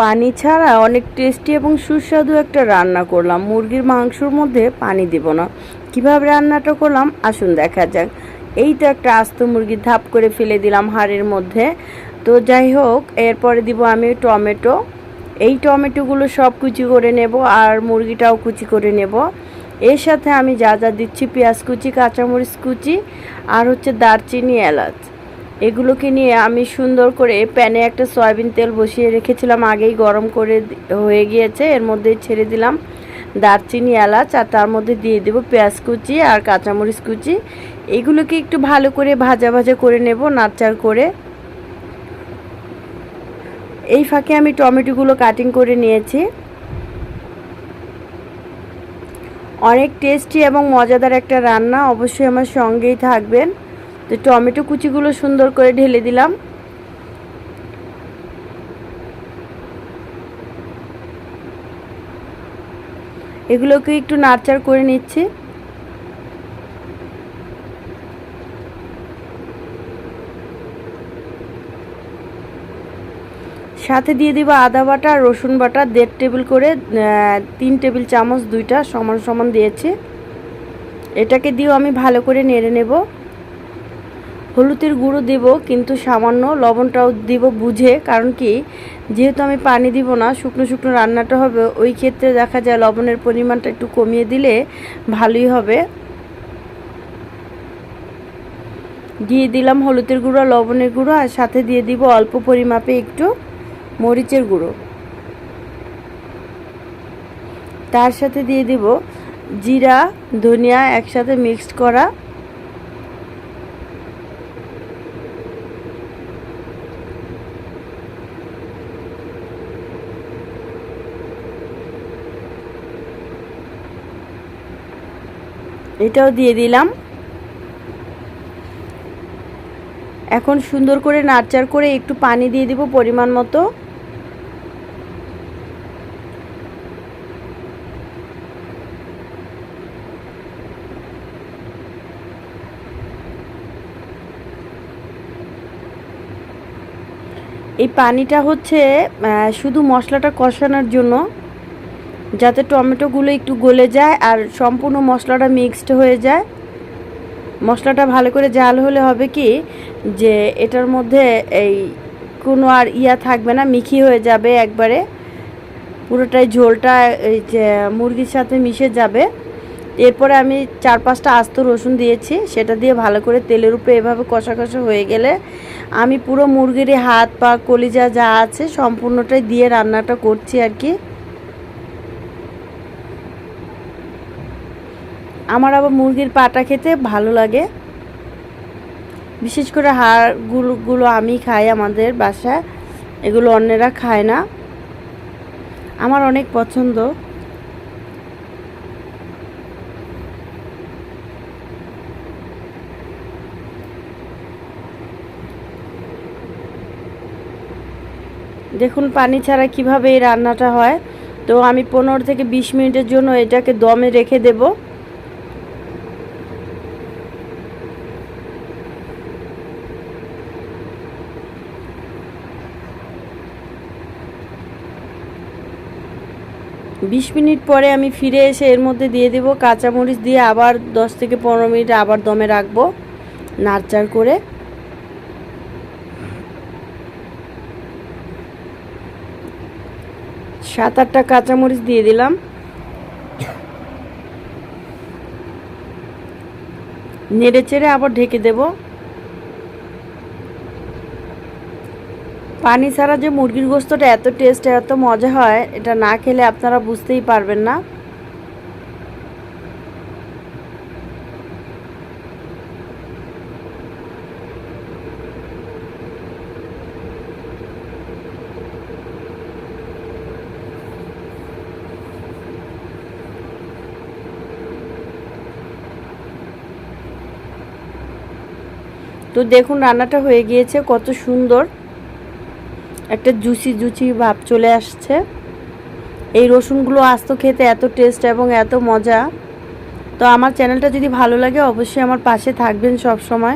পানি ছাড়া অনেক টেস্টি এবং সুস্বাদু একটা রান্না করলাম। মুরগির মাংসর মধ্যে পানি দিব না। কীভাবে রান্নাটা করলাম? আসুন দেখা যাক। এই তো একটা আস্ত মুরগি ধাপ করে ফেলে দিলাম হাড়ের মধ্যে। তো যাই হোক, এরপরে দিব আমি টমেটো। এই টমেটোগুলো সব কুচি করে নেব আর মুরগিটাও কুচি করে নেব। এর সাথে আমি যা যা দিচ্ছি, পেঁয়াজ কুচি, কাঁচামরিচ কুচি আর হচ্ছে দারচিনি, এলাচ। এগুলোকে নিয়ে আমি সুন্দর করে প্যানে একটা সয়াবিন তেল বসিয়ে রেখেছিলাম, আগেই গরম করে হয়ে গিয়েছে। এর মধ্যে ছেড়ে দিলাম দারচিনি, এলাচ, আর তার মধ্যে দিয়ে দেবো পেঁয়াজ কুচি আর কাঁচামরিচ কুচি। এগুলোকে একটু ভালো করে ভাজা ভাজা করে নেব, নাড়চাড় করে। এই ফাঁকে আমি টমেটোগুলো কাটিং করে নিয়েছি। অনেক টেস্টি এবং মজাদার একটা রান্না, অবশ্যই আমার সঙ্গেই থাকবেন। তো টমেটো কুচিগুলো সুন্দর করে ঢেলে দিলাম। এগুলোকে একটু নাড়চাড় করে নিচ্ছি। সাথে দিয়ে দিব আদা বাটা, রসুন বাটা, দেড় টেবিল করে তিন টেবিল চামচ দুইটা সমান সমান দিয়েছি। এটাকে দিয়েও আমি ভালো করে নেড়ে নেব। হলুদের গুঁড়ো দেব, কিন্তু সামান্য লবণটাও দিব বুঝে, কারণ কি, যেহেতু আমি পানি দিব না, শুকনো শুকনো রান্নাটা হবে, ওই ক্ষেত্রে দেখা যায় লবণের পরিমাণটা একটু কমিয়ে দিলে ভালোই হবে। দিয়ে দিলাম হলুদের গুঁড়ো, লবণের গুঁড়ো, আর সাথে দিয়ে দিব অল্প পরিমাপে একটু মরিচের গুঁড়ো। তার সাথে দিয়ে দিব জিরা, ধনিয়া একসাথে মিক্সড করা এটাও দিয়ে দিলাম। এখন সুন্দর করে নাড়চাড় করে একটু পানি দিয়ে দিব পরিমাণ মতো। এই পানিটা হচ্ছে শুধু মশলাটা কষানোর জন্য। যাতে টমেটোগুলো একটু গলে যায় আর সম্পূর্ণ মশলাটা মিক্সড হয়ে যায়। মশলাটা ভালো করে জাল হলে হবে কি যে এটার মধ্যে এই কোনো আর ইয়া থাকবে না, মিখি হয়ে যাবে একবারে। পুরোটাই ঝোলটা এই যে মুরগির সাথে মিশে যাবে। এরপরে আমি চার পাঁচটা আস্ত রসুন দিয়েছি, সেটা দিয়ে ভালো করে তেলের উপরে এভাবে কষা কষা হয়ে গেলে আমি পুরো মুরগির হাত পা কলিজা যা আছে সম্পূর্ণটাই দিয়ে রান্নাটা করছি আর কি। আমার আবার মুরগির পাটা খেতে ভালো লাগে। বিশেষ করে হাড়গুলোগুলো আমি খাই আমাদের বাসায়, এগুলো অন্যেরা খায় না। আমার অনেক পছন্দ। দেখুন, পানি ছাড়া কীভাবে এই রান্নাটা হয়? তো আমি পনেরো থেকে বিশ মিনিটের জন্য এটাকে দমে রেখে দেবো। বিশ মিনিট পরে আমি ফিরে এসে এর মধ্যে দিয়ে দেবো, কাঁচামরিচ দিয়ে আবার দশ থেকে পনেরো মিনিট আবার দমে রাখব, নাড়চাড় করে। সাত আটটা কাঁচামরিচ দিয়ে দিলাম। নেড়ে চেড়ে আবার ঢেকে দেব। পানি ছাড়া যে মুরগির গোস্তটা এত টেস্ট, এত মজা হয়, এটা না খেলে আপনারা বুঝতেই পারবেন না। তো দেখুন, রান্নাটা হয়ে গিয়েছে কত সুন্দর। একটা জুসি জুচি ভাব চলে আসছে। এই রসুনগুলো আস্ত খেতে এত টেস্ট এবং এত মজা। তো আমার চ্যানেলটা যদি ভালো লাগে, অবশ্যই আমার পাশে থাকবেন সব সময়